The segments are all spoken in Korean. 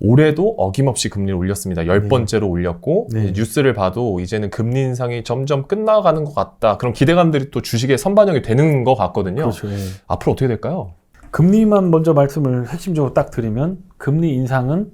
올해도 어김없이 금리를 올렸습니다. 열 네. 번째로 올렸고 네. 뉴스를 봐도 이제는 금리 인상이 점점 끝나가는 것 같다. 그런 기대감들이 또 주식에 선반영이 되는 것 같거든요. 그렇죠. 예. 앞으로 어떻게 될까요? 금리만 먼저 말씀을 핵심적으로 딱 드리면 금리 인상은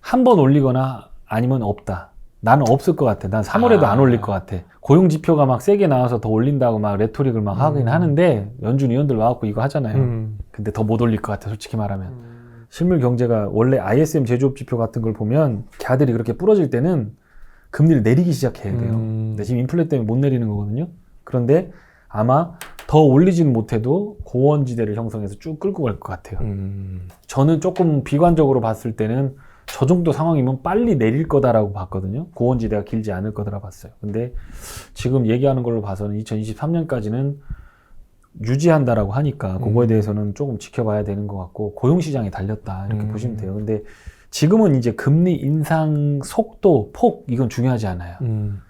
한 번 올리거나 아니면 없다. 나는 없을 것 같아. 난 3월에도 아. 안 올릴 것 같아. 고용 지표가 막 세게 나와서 더 올린다고 막 레토릭을 막 하긴 음. 하는데 연준 위원들 와갖고 이거 하잖아요. 음. 근데 더 못 올릴 것 같아. 솔직히 말하면. 실물 경제가 원래 ISM 제조업 지표 같은 걸 보면 걔들이 그렇게 부러질 때는 금리를 내리기 시작해야 돼요. 음. 근데 지금 인플레 때문에 못 내리는 거거든요. 그런데 아마 더 올리지는 못해도 고원지대를 형성해서 쭉 끌고 갈 것 같아요. 음. 저는 조금 비관적으로 봤을 때는 저 정도 상황이면 빨리 내릴 거다라고 봤거든요. 고원지대가 길지 않을 거다라 봤어요. 근데 지금 얘기하는 걸로 봐서는 2023년까지는 유지한다라고 하니까 그거에 음. 대해서는 조금 지켜봐야 되는 것 같고 고용 시장에 달렸다 이렇게 음. 보시면 돼요. 근데 지금은 이제 금리 인상 속도, 폭 이건 중요하지 않아요. 음.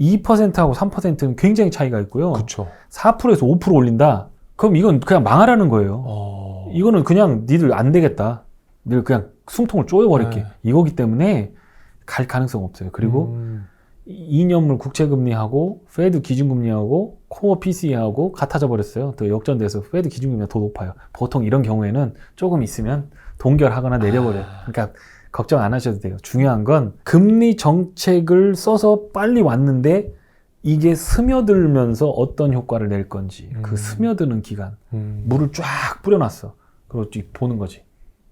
2%하고 3%는 굉장히 차이가 있고요. 그쵸. 4%에서 5% 올린다? 그럼 이건 그냥 망하라는 거예요. 어. 이거는 그냥 니들 안 되겠다. 니들 그냥 숨통을 쪼여버릴게. 네. 이거기 때문에 갈 가능성 없어요. 그리고 음. 2년물 국채금리하고 페드 기준금리하고 코어 PC하고 같아져 버렸어요. 또 역전돼서 페드 기준금리가 더 높아요. 보통 이런 경우에는 조금 있으면 동결하거나 내려버려요. 그러니까 걱정 안 하셔도 돼요. 중요한 건 금리 정책을 써서 빨리 왔는데 이게 스며들면서 어떤 효과를 낼 건지 음. 그 스며드는 기간 음. 물을 쫙 뿌려놨어. 그리고 쭉 보는 거지.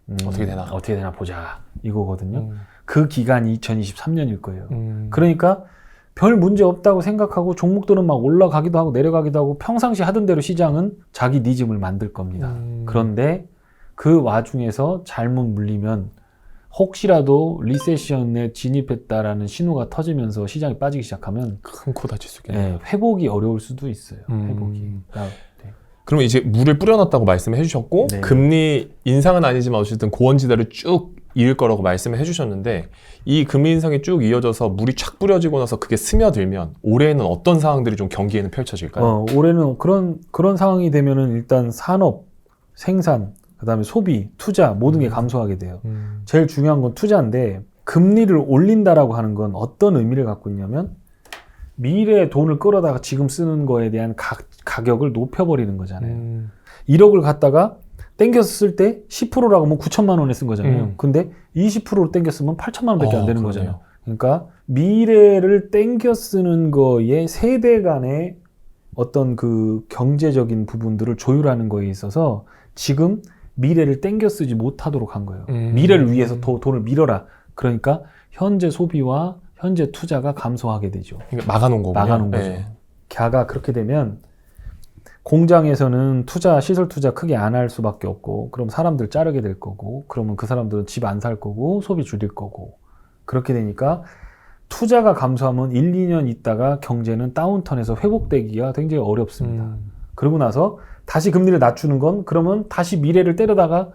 음, 어떻게 되나? 어떻게 되나 보자. 이거거든요. 음. 그 기간이 2023년일 거예요. 음. 그러니까 별 문제 없다고 생각하고 종목들은 막 올라가기도 하고 내려가기도 하고 평상시 하던 대로 시장은 자기 니즘을 만들 겁니다. 음. 그런데 그 와중에서 잘못 물리면 혹시라도 리세션에 진입했다라는 신호가 터지면서 시장이 빠지기 시작하면 큰코 다칠 수 있겠네요. 예, 회복이 어려울 수도 있어요. 음. 회복이. 그러니까 네. 그러면 이제 물을 뿌려놨다고 말씀해 주셨고 네. 금리 인상은 아니지만 어쨌든 고원지대를 쭉 이을 거라고 말씀을 해주셨는데 이 금리 인상이 쭉 이어져서 물이 착 뿌려지고 나서 그게 스며들면 올해는 어떤 상황들이 좀 경기에는 펼쳐질까요? 어, 올해는 그런 그런 상황이 되면은 일단 산업, 생산, 그다음에 소비, 투자 모든 게 음. 감소하게 돼요. 음. 제일 중요한 건 투자인데 금리를 올린다라고 하는 건 어떤 의미를 갖고 있냐면 미래에 돈을 끌어다가 지금 쓰는 거에 대한 가, 가격을 높여버리는 거잖아요. 음. 1억을 갖다가 땡겨서 쓸 때 10%라고 하면 9천만 원에 쓴 거잖아요. 음. 근데 20%로 땡겼으면 8천만 원밖에 안 어, 되는 그러네요. 거잖아요. 그러니까 미래를 땡겨 쓰는 거에 세대 간의 어떤 그 경제적인 부분들을 조율하는 거에 있어서 지금 미래를 땡겨 쓰지 못하도록 한 거예요. 음. 미래를 위해서 더 돈을 밀어라. 그러니까 현재 소비와 현재 투자가 감소하게 되죠. 그러니까 막아놓은 거군요. 막아놓은 거죠. 네. 갸가 그렇게 되면 공장에서는 투자 시설 투자 크게 안 할 수밖에 없고 그럼 사람들 자르게 될 거고 그러면 그 사람들은 집 안 살 거고 소비 줄일 거고 그렇게 되니까 투자가 감소하면 1, 2년 있다가 경제는 다운턴에서 회복되기가 굉장히 어렵습니다. 음. 그러고 나서 다시 금리를 낮추는 건 그러면 다시 미래를 때려다가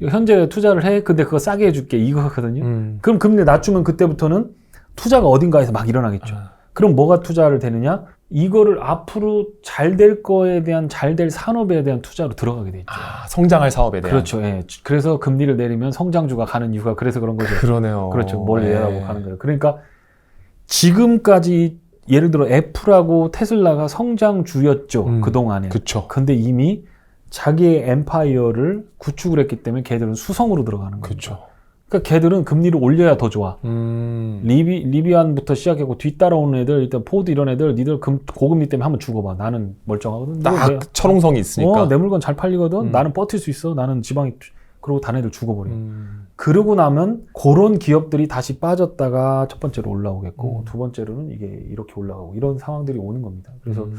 현재 투자를 해 근데 그거 싸게 해줄게 이거거든요. 음. 그럼 금리 낮추면 그때부터는 투자가 어딘가에서 막 일어나겠죠. 아. 그럼 뭐가 투자를 되느냐? 이거를 앞으로 잘 될 거에 대한 잘 될 산업에 대한 투자로 들어가게 돼 있죠. 아, 성장할 사업에 대한. 그렇죠. 예. 그래서 금리를 내리면 성장주가 가는 이유가 그래서 그런 거죠. 그러네요. 그렇죠. 뭘 네. 내라고 가는 거예요. 그러니까 지금까지 예를 들어 애플하고 테슬라가 성장주였죠. 음, 그동안에. 그쵸. 근데 이미 자기의 엠파이어를 구축을 했기 때문에 걔들은 수성으로 들어가는 거예요. 그러니까 걔들은 금리를 올려야 더 좋아. 음. 리비, 리비안부터 시작하고 뒤따라오는 애들, 일단 포드 이런 애들, 니들 금, 고금리 때문에 한번 죽어봐. 나는 멀쩡하거든. 너 내- 딱 철옹성이 있으니까. 어, 내 물건 잘 팔리거든. 음. 나는 버틸 수 있어. 나는 지방이, 그러고 단 애들 죽어버려. 음. 그러고 나면 그런 기업들이 다시 빠졌다가 첫 번째로 올라오겠고 음. 두 번째로는 이게 이렇게 올라가고 이런 상황들이 오는 겁니다. 그래서 음.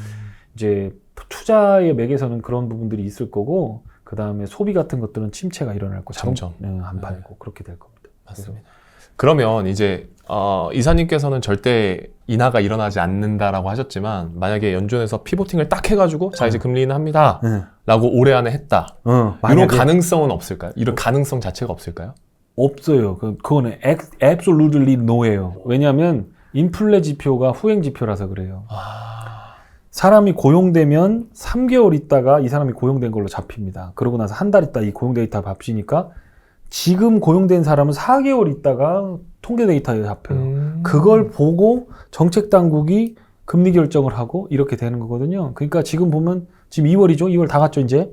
이제 투자의 맥에서는 그런 부분들이 있을 거고 그 다음에 소비 같은 것들은 침체가 일어날 거 점점. 안 네. 팔고 그렇게 될 겁니다. 맞습니다. 그러면 이제 어, 이사님께서는 절대 인하가 일어나지 않는다라고 하셨지만 만약에 연준에서 피보팅을 딱 해가지고 자 이제 금리 인하합니다 네. 라고 올해 안에 했다 어, 이런 가능성은 없을까요? 이런 가능성 자체가 없을까요? 없어요. 그, 그거는 앱, absolutely no예요. 왜냐하면 인플레 지표가 후행 지표라서 그래요. 아, 사람이 고용되면 3개월 있다가 이 사람이 고용된 걸로 잡힙니다. 그러고 나서 한 달 있다 이 고용 데이터 잡히니까 지금 고용된 사람은 4개월 있다가 통계 데이터에 잡혀요. 음. 그걸 보고 정책 당국이 금리 결정을 하고 이렇게 되는 거거든요. 그러니까 지금 보면 지금 2월이죠. 2월 다 갔죠, 이제.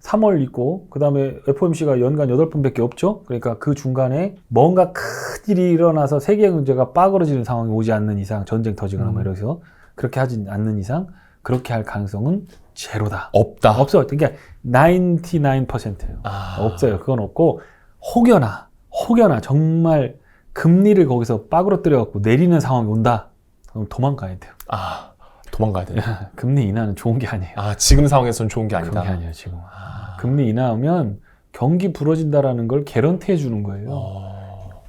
3월 있고 그다음에 FOMC가 연간 8번밖에 없죠. 그러니까 그 중간에 뭔가 큰 일이 일어나서 세계 경제가 빠그러지는 상황이 오지 않는 이상 전쟁 터지거나 음. 뭐 이래서 그렇게 하지 않는 이상 그렇게 할 가능성은 제로다. 없다. 없어요. 그러니까 99%예요. 아. 없어요. 그건 없고 혹여나 혹여나 정말 금리를 거기서 빠그러뜨려 갖고 내리는 상황이 온다. 그럼 도망가야 돼요. 아, 도망가야 돼. 금리 인하는 좋은 게 아니에요. 아, 지금 상황에서는 좋은 게 그런 게 아니다. 아니에요, 지금. 아. 금리 인하하면 경기 부러진다라는 걸 개런티 해 주는 거예요. 어.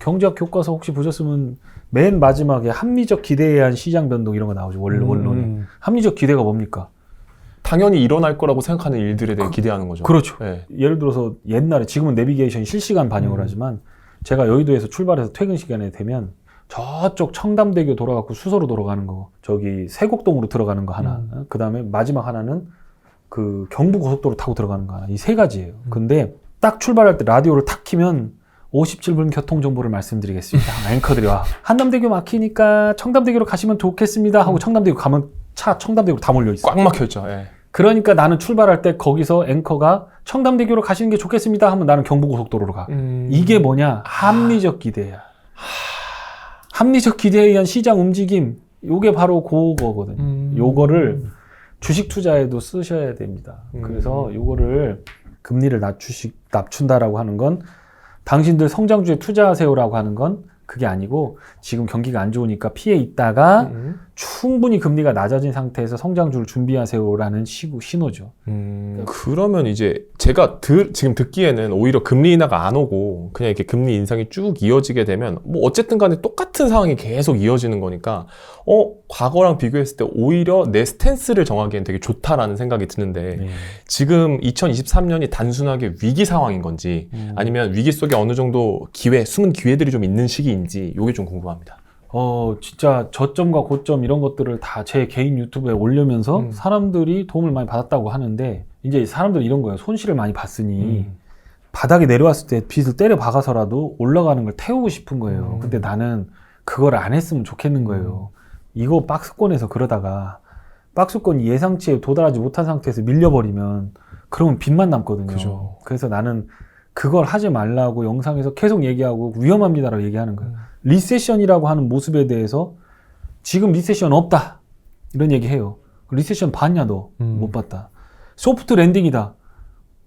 경제학 교과서 혹시 보셨으면 맨 마지막에 합리적 기대에 의한 시장 변동 이런 거 나오죠. 원, 원론에. 음. 합리적 기대가 뭡니까? 당연히 일어날 거라고 생각하는 일들에 대해 기대하는 거죠. 그렇죠. 네. 예를 들어서 옛날에 지금은 내비게이션이 실시간 반영을 음. 하지만 제가 여의도에서 출발해서 퇴근 시간에 되면 저쪽 청담대교 돌아가고 수서로 돌아가는 거 저기 세곡동으로 들어가는 거 하나 음. 그 다음에 마지막 하나는 그 경부고속도로 타고 들어가는 거 하나 이 세 가지예요 음. 근데 딱 출발할 때 라디오를 탁 키면 57분 교통 정보를 말씀드리겠습니다 앵커들이 와 한남대교 막히니까 청담대교로 가시면 좋겠습니다 하고 청담대교 가면 차 청담대교로 다 몰려 있어 꽉 막혀 있죠. 예. 그러니까 나는 출발할 때 거기서 앵커가 청담대교로 가시는 게 좋겠습니다 하면 나는 경부고속도로로 가. 음. 이게 뭐냐? 합리적 기대야. 합리적 기대에 의한 시장 움직임. 요게 바로 그거거든요. 음. 요거를 주식 투자에도 쓰셔야 됩니다. 음. 그래서 요거를 금리를 낮추시, 낮춘다라고 하는 건 당신들 성장주에 투자하세요라고 하는 건 그게 아니고 지금 경기가 안 좋으니까 피해 있다가 음. 충분히 금리가 낮아진 상태에서 성장주를 준비하세요라는 시구, 신호죠. 음, 그러면 이제 제가 들, 지금 듣기에는 오히려 금리 인하가 안 오고 그냥 이렇게 금리 인상이 쭉 이어지게 되면 뭐 어쨌든 간에 똑같은 상황이 계속 이어지는 거니까 어 과거랑 비교했을 때 오히려 내 스탠스를 정하기엔 되게 좋다라는 생각이 드는데 네. 지금 2023년이 단순하게 위기 상황인 건지 음. 아니면 위기 속에 어느 정도 기회 숨은 기회들이 좀 있는 시기인지 이게 좀 궁금합니다. 어, 진짜 저점과 고점 이런 것들을 다 제 개인 유튜브에 올리면서 음. 사람들이 도움을 많이 받았다고 하는데 이제 사람들 이런 거예요. 손실을 많이 봤으니 음. 바닥에 내려왔을 때 빚을 때려 박아서라도 올라가는 걸 태우고 싶은 거예요. 음. 근데 나는 그걸 안 했으면 좋겠는 거예요. 이거 박스권에서 그러다가 박스권이 예상치에 도달하지 못한 상태에서 밀려버리면 그러면 빚만 남거든요. 그죠. 그래서 나는 그걸 하지 말라고 영상에서 계속 얘기하고 위험합니다라고 얘기하는 거예요. 음. 리세션이라고 하는 모습에 대해서 지금 리세션 없다 이런 얘기해요. 리세션 봤냐 너? 음. 못 봤다. 소프트 랜딩이다.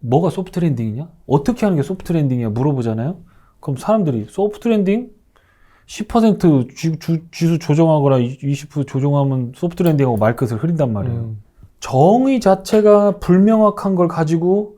뭐가 소프트 랜딩이냐? 어떻게 하는 게 소프트 랜딩이야? 물어보잖아요. 그럼 사람들이 소프트 랜딩 10% 지, 주, 지수 조정하거나 20% 조정하면 소프트 랜딩하고 말끝을 흐린단 말이에요. 음. 정의 자체가 불명확한 걸 가지고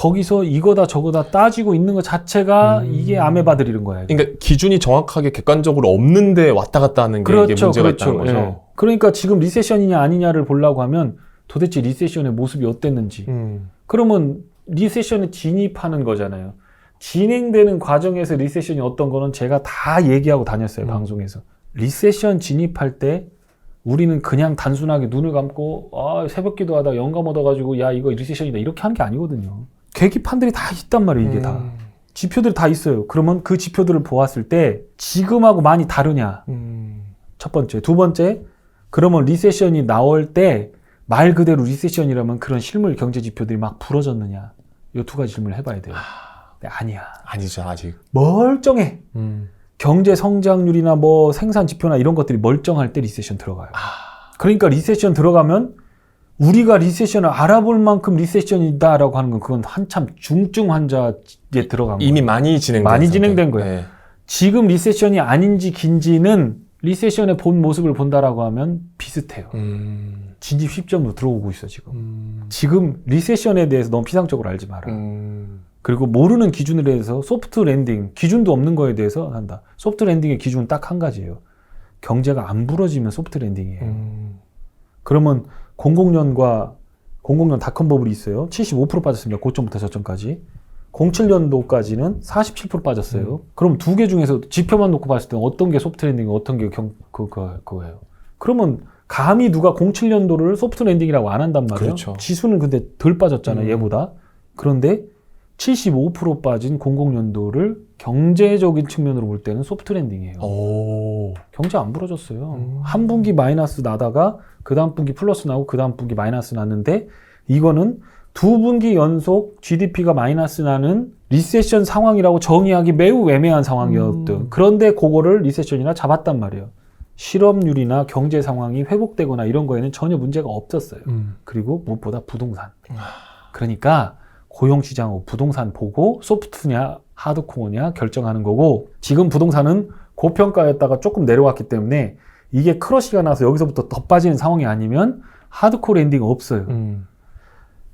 거기서 이거다 저거다 따지고 있는 것 자체가 음. 이게 아메바들 이런 거예요. 그러니까 기준이 정확하게 객관적으로 없는데 왔다 갔다 하는 게 이게 문제가 있다는 거죠. 예. 그러니까 지금 리세션이냐 아니냐를 보려고 하면 도대체 리세션의 모습이 어땠는지. 음. 그러면 리세션에 진입하는 거잖아요. 진행되는 과정에서 리세션이 어떤 거는 제가 다 얘기하고 다녔어요, 음. 방송에서. 리세션 진입할 때 우리는 그냥 단순하게 눈을 감고 아, 새벽 기도하다 영감 얻어가지고 야 이거 리세션이다 이렇게 하는 게 아니거든요. 계기판들이 다 있단 말이에요, 이게 다. 음. 지표들이 다 있어요. 그러면 그 지표들을 보았을 때 지금하고 많이 다르냐? 음. 첫 번째. 두 번째, 그러면 리세션이 나올 때 말 그대로 리세션이라면 그런 실물 경제 지표들이 막 부러졌느냐? 이두 가지 질문을 해봐야 돼요. 네, 아니야. 아니죠 아직. 멀쩡해. 음. 경제 성장률이나 뭐 생산 지표나 이런 것들이 멀쩡할 때 리세션 들어가요. 아. 그러니까 리세션 들어가면 우리가 리세션을 알아볼 만큼 리세션이다라고 하는 건 그건 한참 중증 환자에 들어간 거예요. 이미 많이 진행된 많이. 진행된 거예요. 네. 지금 리세션이 아닌지 긴지는 리세션의 본 모습을 본다라고 하면 비슷해요. 음. 진입 시점으로 들어오고 있어 지금. 음. 지금 리세션에 대해서 너무 피상적으로 알지 마라. 음. 그리고 모르는 기준에 대해서 소프트 랜딩 기준도 없는 거에 대해서 한다. 소프트 랜딩의 기준은 딱 한 가지예요. 경제가 안 부러지면 소프트 랜딩이에요. 음. 그러면 00년과 00년 닷컴 버블이 있어요. 75% 빠졌습니다. 고점부터 저점까지. 07년도까지는 47% 빠졌어요. 그럼 두 개 중에서 지표만 놓고 봤을 때는 어떤 게 소프트 랜딩이고 어떤 게 경, 그, 그, 그거예요. 그러면 감히 누가 07년도를 소프트 랜딩이라고 안 한단 말이에요. 그렇죠. 지수는 근데 덜 빠졌잖아요. 음. 얘보다. 그런데 75% 빠진 00년도를 경제적인 측면으로 볼 때는 소프트 랜딩이에요. 오. 경제 안 부러졌어요. 음. 한 분기 마이너스 나다가 그 다음 분기 플러스 나고 그 다음 분기 마이너스 났는데 이거는 두 분기 연속 GDP가 마이너스 나는 리세션 상황이라고 정의하기 매우 애매한 상황이었던. 음. 그런데 그거를 리세션이나 잡았단 말이에요. 실업률이나 경제 상황이 회복되거나 이런 거에는 전혀 문제가 없었어요. 음. 그리고 무엇보다 부동산. 그러니까 고용시장, 부동산 보고 소프트냐 하드코어냐 결정하는 거고 지금 부동산은 고평가였다가 조금 내려왔기 때문에 이게 크러쉬가 나서 여기서부터 더 빠지는 상황이 아니면 하드코어 랜딩 없어요. 음.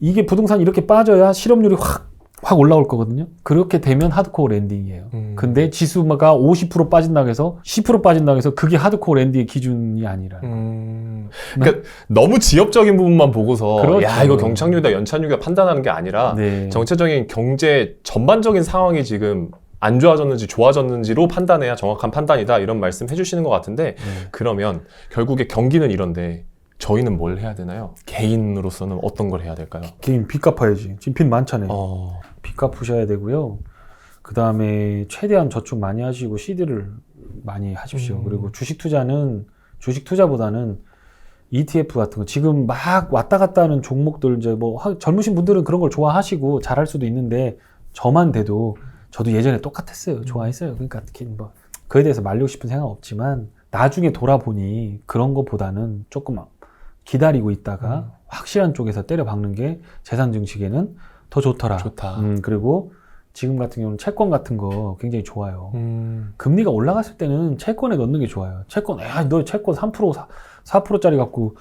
이게 부동산이 이렇게 빠져야 실업률이 확, 확 올라올 거거든요. 그렇게 되면 하드코어 랜딩이에요. 음. 근데 지수가 50% 빠진다고 해서 10% 빠진다고 해서 그게 하드코어 랜딩의 기준이 아니라. 음. 그러니까 너무 지엽적인 부분만 보고서 그렇죠. 야 이거 경착률이다 연착률이다 판단하는 게 아니라 네. 정체적인 경제 전반적인 상황이 지금 안 좋아졌는지 좋아졌는지로 판단해야 정확한 판단이다 이런 말씀 해주시는 것 같은데 네. 그러면 결국에 경기는 이런데 저희는 뭘 해야 되나요? 개인으로서는 어떤 걸 해야 될까요? 개인 빚 갚아야지. 지금 빚 많잖아요. 어, 빚 갚으셔야 되고요. 그 다음에 최대한 저축 많이 하시고 CD를 많이 하십시오. 음. 그리고 주식 투자는 주식 투자보다는 ETF 같은 거 지금 막 왔다 갔다 하는 종목들 이제 뭐 하- 젊으신 분들은 그런 걸 좋아하시고 잘할 수도 있는데 저만 돼도 저도 예전에 똑같았어요. 좋아했어요. 그러니까 특히 뭐 그에 대해서 말리고 싶은 생각 없지만 나중에 돌아보니 그런 것보다는 조금 기다리고 있다가 음. 확실한 쪽에서 때려 박는 게 재산 증식에는 더 좋더라. 좋다. 음, 그리고 지금 같은 경우는 채권 같은 거 굉장히 좋아요. 음, 금리가 올라갔을 때는 채권에 넣는 게 좋아요. 채권, 야, 너 채권 3%, 4, 4%짜리 갖고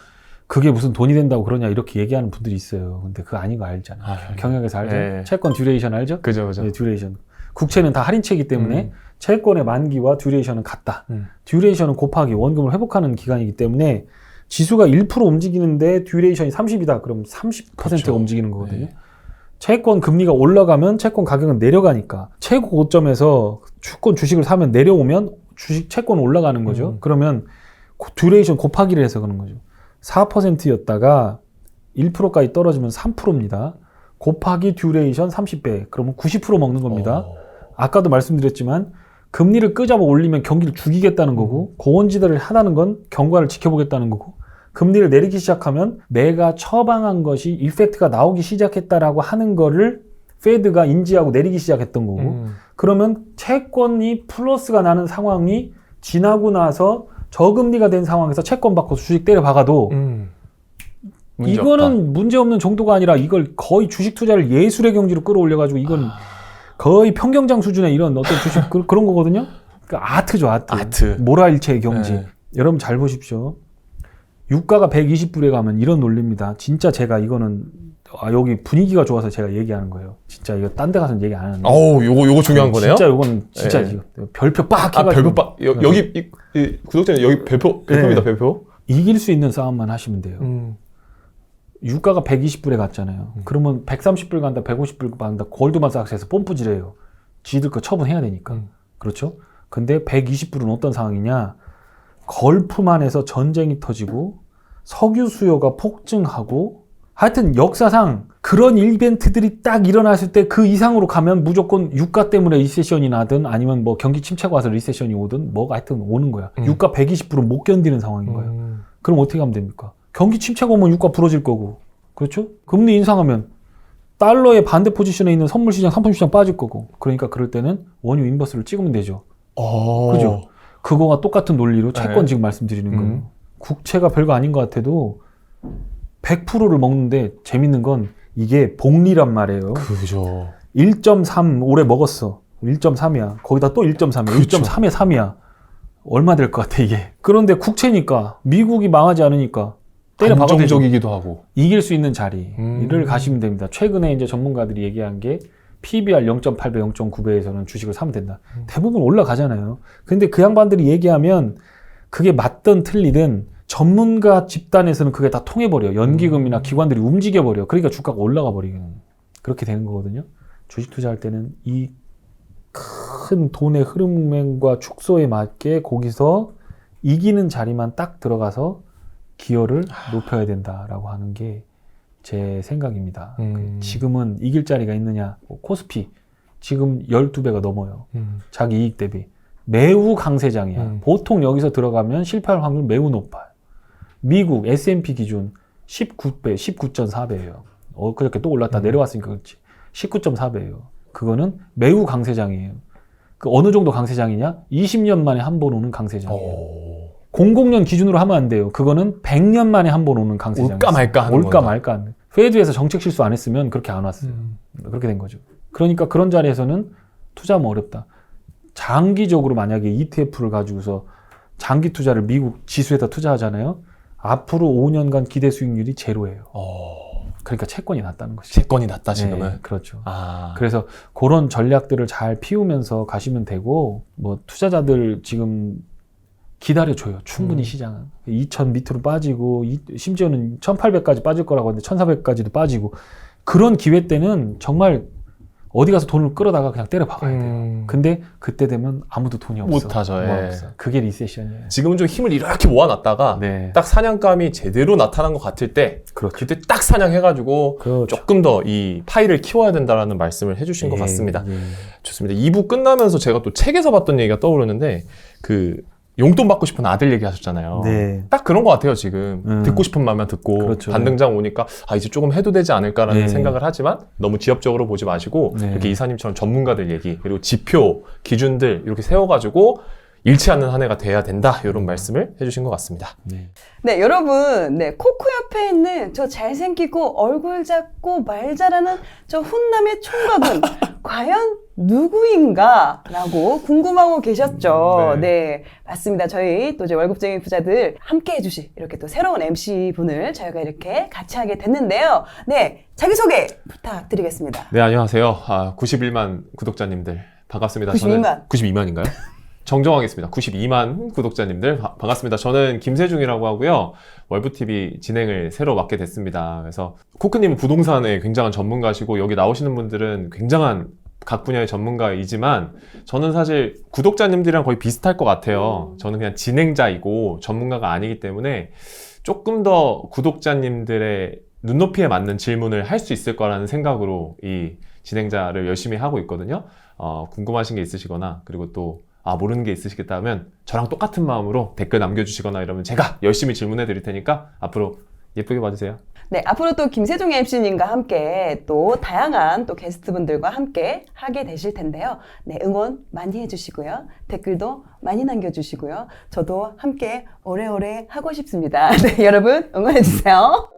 그게 무슨 돈이 된다고 그러냐 이렇게 얘기하는 분들이 있어요. 근데 그거 아닌 거 알잖아요. 아, 경영에서 알죠? 네. 채권 듀레이션 알죠? 그죠 그죠. 네, 듀레이션. 국채는 다 할인채이기 때문에 음. 채권의 만기와 듀레이션은 같다. 음. 듀레이션은 곱하기 원금을 회복하는 기간이기 때문에 지수가 1% 움직이는데 듀레이션이 30이다. 그럼 30%가 그렇죠. 움직이는 거거든요. 네. 채권 금리가 올라가면 채권 가격은 내려가니까 최고 고점에서 주권 주식을 사면 내려오면 주식 채권 올라가는 거죠. 음. 그러면 고- 듀레이션 곱하기를 해서 그런 거죠. 4%였다가 1%까지 떨어지면 3%입니다. 곱하기 듀레이션 30배. 그러면 90% 먹는 겁니다. 어. 아까도 말씀드렸지만 금리를 끄잡아 올리면 경기를 죽이겠다는 거고 음. 고원지대를 하다는 건 경과를 지켜보겠다는 거고 금리를 내리기 시작하면 내가 처방한 것이 이펙트가 나오기 시작했다라고 하는 거를 페드가 인지하고 내리기 시작했던 거고 음. 그러면 채권이 플러스가 나는 상황이 지나고 나서 저금리가 된 상황에서 채권 바꿔서 주식 때려 박아도 음. 문제 이거는 없다. 문제 없는 정도가 아니라 이걸 거의 주식 투자를 예술의 경지로 끌어올려 가지고 이건 아. 거의 평경장 수준의 이런 어떤 주식 그, 런 거거든요. 그러니까 아트죠 아트. 아트. 모라일체의 경지. 네. 여러분 잘 보십시오. 유가가 120불에 가면 이런 논리입니다. 진짜 제가 이거는 아, 여기 분위기가 좋아서 제가 얘기하는 거예요. 진짜 이거 딴 데 가서는 얘기 안 하는데. 어우 요거 요거 중요한 거네요. 진짜 이건 진짜 네. 이거 별표 빡아 해가지고 별표 빠 여, 이, 이 구독자님 여기 별표 별표입니다 네. 별표. 이길 수 있는 싸움만 하시면 돼요. 음. 유가가 120불에 갔잖아요. 그러면 130불 간다, 150불 간다, 골드만삭스에서 뽐뿌지래요. 지들 거 처분해야 되니까. 음. 그렇죠? 근데 120불은 어떤 상황이냐? 걸프만에서 전쟁이 터지고 석유 수요가 폭증하고 하여튼 역사상 그런 이벤트들이 딱 일어났을 때 그 이상으로 가면 무조건 유가 때문에 리세션이 나든 아니면 뭐 경기 침체가 와서 리세션이 오든 뭐가 하여튼 오는 거야. 음. 유가 120불은 못 견디는 상황인 거예요. 음. 그럼 어떻게 하면 됩니까? 경기 침체가 오면 유가 부러질 거고, 그렇죠? 금리 인상하면 달러의 반대 포지션에 있는 선물 시장, 상품 시장 빠질 거고, 그러니까 그럴 때는 원유 인버스를 찍으면 되죠. 어. 그죠? 그거와 똑같은 논리로 채권 네. 지금 말씀드리는 음. 거예요. 국채가 별거 아닌 것 같아도 100%를 먹는데 재밌는 건 이게 복리란 말이에요. 그죠. 1.3 올해 먹었어. 1.3이야. 거기다 또 1.3이야. 그렇죠. 1.3에 3이야. 얼마 될 것 같아 이게. 그런데 국채니까 미국이 망하지 않으니까 때려. 안정적이기도 하고. 이길 수 있는 자리를 음. 가시면 됩니다. 최근에 이제 전문가들이 얘기한 게 PBR 0.8배, 0.9배에서는 주식을 사면 된다. 음. 대부분 올라가잖아요. 근데 그 양반들이 얘기하면 그게 맞든 틀리든 전문가 집단에서는 그게 다 통해버려. 연기금이나 음. 기관들이 움직여버려. 그러니까 주가가 올라가 버리는 그렇게 되는 거거든요. 주식 투자할 때는 이 큰 돈의 흐름과 축소에 맞게 거기서 이기는 자리만 딱 들어가서 기여를 높여야 된다라고 하는 게 제 생각입니다. 음. 지금은 이길 자리가 있느냐? 뭐 코스피 지금 12배가 넘어요. 음. 자기 이익 대비 매우 강세장이야. 음. 보통 여기서 들어가면 실패할 확률 매우 높아요. 미국 S&P 기준 19배, 19.4배예요. 어 그렇게 또 올랐다 음. 내려왔으니까 그렇지. 19.4배예요. 그거는 매우 강세장이에요. 그 어느 정도 강세장이냐? 20년 만에 한 번 오는 강세장이에요. 오. 00년 기준으로 하면 안 돼요. 그거는 100년 만에 한 번 오는 강세장. 올까 말까 하는 올까 거다. 말까 하는. 페이드에서 정책 실수 안 했으면 그렇게 안 왔어요. 음. 그렇게 된 거죠. 그러니까 그런 자리에서는 투자하면 어렵다. 장기적으로 만약에 ETF를 가지고서 장기 투자를 미국 지수에다 투자하잖아요. 앞으로 5년간 기대 수익률이 제로예요. 어. 그러니까 채권이 낮다는 것이죠. 채권이 낮다 지금은. 네, 그렇죠. 아. 그래서 그런 전략들을 잘 피우면서 가시면 되고 뭐 투자자들 지금 기다려줘요. 충분히 음. 시장은 2,000 밑으로 빠지고 이- 심지어는 1,800까지 빠질 거라고 하는데 1,400까지도 빠지고 그런 기회 때는 정말 어디 가서 돈을 끌어다가 그냥 때려 박아야 돼요. 음. 근데 그때 되면 아무도 돈이 없어. 못 하죠, 뭐 예. 없어. 그게 리세션이에요. 지금은 좀 힘을 이렇게 모아놨다가 네. 딱 사냥감이 제대로 나타난 것 같을 때 그렇죠. 그때 딱 사냥해가지고 그렇죠. 조금 더 이 파이를 키워야 된다라는 말씀을 해주신 것 예, 같습니다. 예. 좋습니다. 2부 끝나면서 제가 또 책에서 봤던 얘기가 떠오르는데 그 용돈 받고 싶은 아들 얘기하셨잖아요. 네. 딱 그런 것 같아요 지금 음. 듣고 싶은 말만 듣고 그렇죠. 반등장 오니까 아 이제 조금 해도 되지 않을까라는 네. 생각을 하지만 너무 지엽적으로 보지 마시고 네. 이렇게 이사님처럼 전문가들 얘기 그리고 지표 기준들 이렇게 세워가지고 잃지 않는 한 해가 돼야 된다 이런 말씀을 해주신 것 같습니다. 네. 네, 여러분, 네, 코코 옆에 있는 저 잘생기고 얼굴 작고 말 잘하는 저 훈남의 총각은 과연 누구인가? 라고 궁금하고 계셨죠. 음, 네. 맞습니다. 저희 또 이제 월급쟁이 부자들 함께 해주실 이렇게 또 새로운 MC 분을 저희가 이렇게 같이 하게 됐는데요. 네, 자기소개 부탁드리겠습니다. 네 안녕하세요. 아, 91만 구독자님들 반갑습니다. 92만. 92만인가요? 정정하겠습니다. 92만 구독자님들 바- 반갑습니다. 저는 김세중이라고 하고요. 월브TV 진행을 새로 맡게 됐습니다. 그래서 코크님은 부동산에 굉장한 전문가시고 여기 나오시는 분들은 굉장한 각 분야의 전문가이지만 저는 사실 구독자님들이랑 거의 비슷할 것 같아요. 저는 그냥 진행자이고 전문가가 아니기 때문에 조금 더 구독자님들의 눈높이에 맞는 질문을 할 수 있을 거라는 생각으로 이 진행자를 열심히 하고 있거든요. 어, 궁금하신 게 있으시거나 그리고 또 아, 모르는 게 있으시겠다면 저랑 똑같은 마음으로 댓글 남겨주시거나 이러면 제가 열심히 질문해 드릴 테니까 앞으로 예쁘게 봐주세요. 네, 앞으로 또 김세종 MC님과 함께 또 다양한 또 게스트분들과 함께 하게 되실 텐데요. 네, 응원 많이 해주시고요. 댓글도 많이 남겨주시고요. 저도 함께 오래오래 하고 싶습니다. 네, 여러분 응원해주세요.